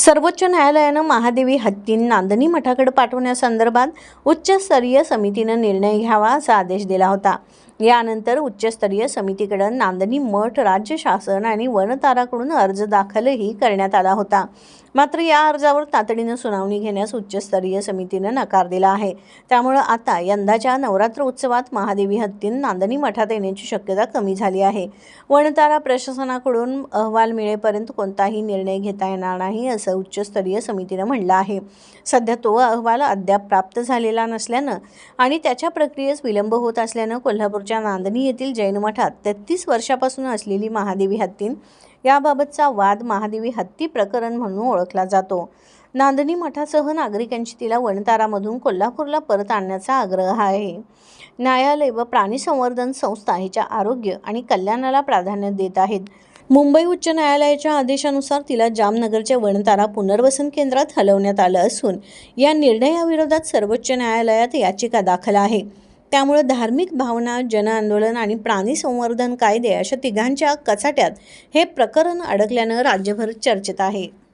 सर्वोच्च न्यायालयानं महादेवी हत्तीं नांदणी मठाकडे पाठवण्यासंदर्भात उच्चस्तरीय समितीनं निर्णय घ्यावा असा आदेश दिला होता. यानंतर उच्चस्तरीय समितीकडे नांदणी मठ राज्य शासन आणि वनताराकडून अर्ज दाखलही करण्यात आला होता. मात्र या अर्जावर तातडीनं सुनावणी घेण्यास उच्चस्तरीय समितीनं नकार दिला आहे. त्यामुळं आता यंदाच्या नवरात्र उत्सवात महादेवी हत्तीन नांदणी मठात येण्याची शक्यता कमी झाली आहे. वनतारा प्रशासनाकडून अहवाल मिळेपर्यंत कोणताही निर्णय घेता येणार नाही असं उच्चस्तरीय समितीनं म्हणलं आहे. सध्या तो अहवाल अद्याप प्राप्त झालेला नसल्यानं आणि त्याच्या प्रक्रियेस विलंब होत असल्यानं कोल्हापूरच्या नांदणी येथील जैन मठात तेहतीस वर्षापासून असलेली महादेवी हत्तीन याबाबतचा वाद महादेवी हत्ती प्रकरण म्हणून ओळखला जातो. नांदणी मठासह नागरिकांची तिला वनतारामधून कोल्हापूरला परत आणण्याचा आग्रह आहे. न्यायालय व प्राणी संवर्धन संस्था हिच्या आरोग्य आणि कल्याणाला प्राधान्य देत आहेत. मुंबई उच्च न्यायालयाच्या आदेशानुसार तिला जामनगरच्या वनतारा पुनर्वसन केंद्रात हलवण्यात आलं असून या निर्णयाविरोधात सर्वोच्च न्यायालयात याचिका दाखल आहे. त्यामुळे धार्मिक भावना जनआंदोलन आणि प्राणी संवर्धन कायदे अशा तिघांच्या कचाट्यात हे प्रकरण अडकल्यानं राज्यभर चर्चेत आहे.